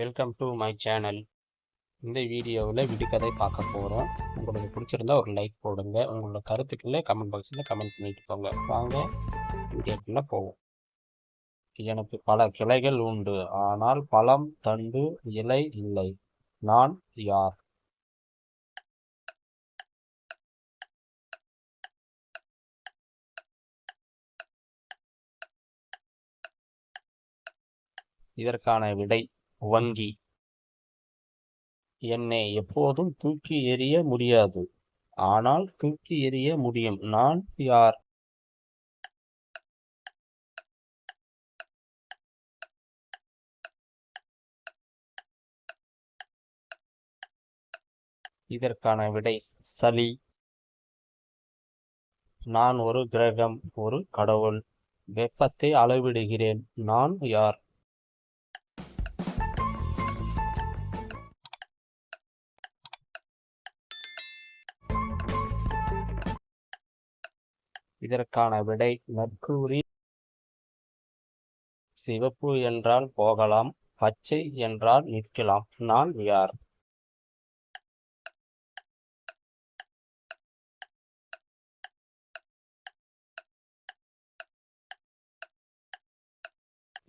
Welcome to my channel இந்த வீடியோவில் விடுகதை பார்க்க போகிறோம் உங்களுக்கு பிடிச்சிருந்தா ஒரு லைக் போடுங்க. உங்களோட கருத்துக்களை கமெண்ட் பாக்ஸில் கமெண்ட் பண்ணிட்டு போங்க. வாங்க வீடியோக்குள்ளே போவோம். எனக்கு பல கிளைகள் உண்டு. ஆனால் பழம் தண்டு இலை இல்லை. நான் யார்? இதற்கான விடை வங்கி. என்னை எப்போதும் தூக்கி எறிய முடியாது. ஆனால் தூக்கி எறிய முடியும். நான் யார்? இதற்கான விடை சளி நான் ஒரு கிரகம் ஒரு கடவுள். வெப்பத்தை அளவிடுகிறேன். நான் யார்? இதற்கான விடை மெர்க்குரி சிவப்பு என்றால் போகலாம் பச்சை என்றால் நிற்கலாம். நான் யார்?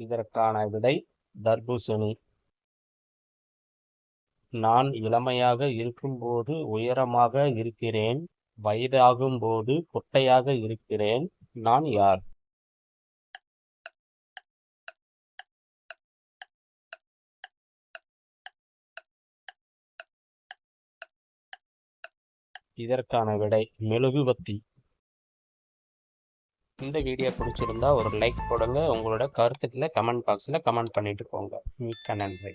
இதற்கான விடை தர்பூசணி. நான் இளமையாக இருக்கும்போது உயரமாக இருக்கிறேன். வயதாகும்போது குட்டையாக இருக்கிறேன். நான் யார்? இதற்கான விடை மெழுகுவத்தி. இந்த வீடியோ பிடிச்சிருந்தா ஒரு லைக் போடுங்க. உங்களோட கருத்துக்களை கமெண்ட் பாக்ஸில் கமெண்ட் பண்ணிட்டு போங்க. மிக்க நன்றி.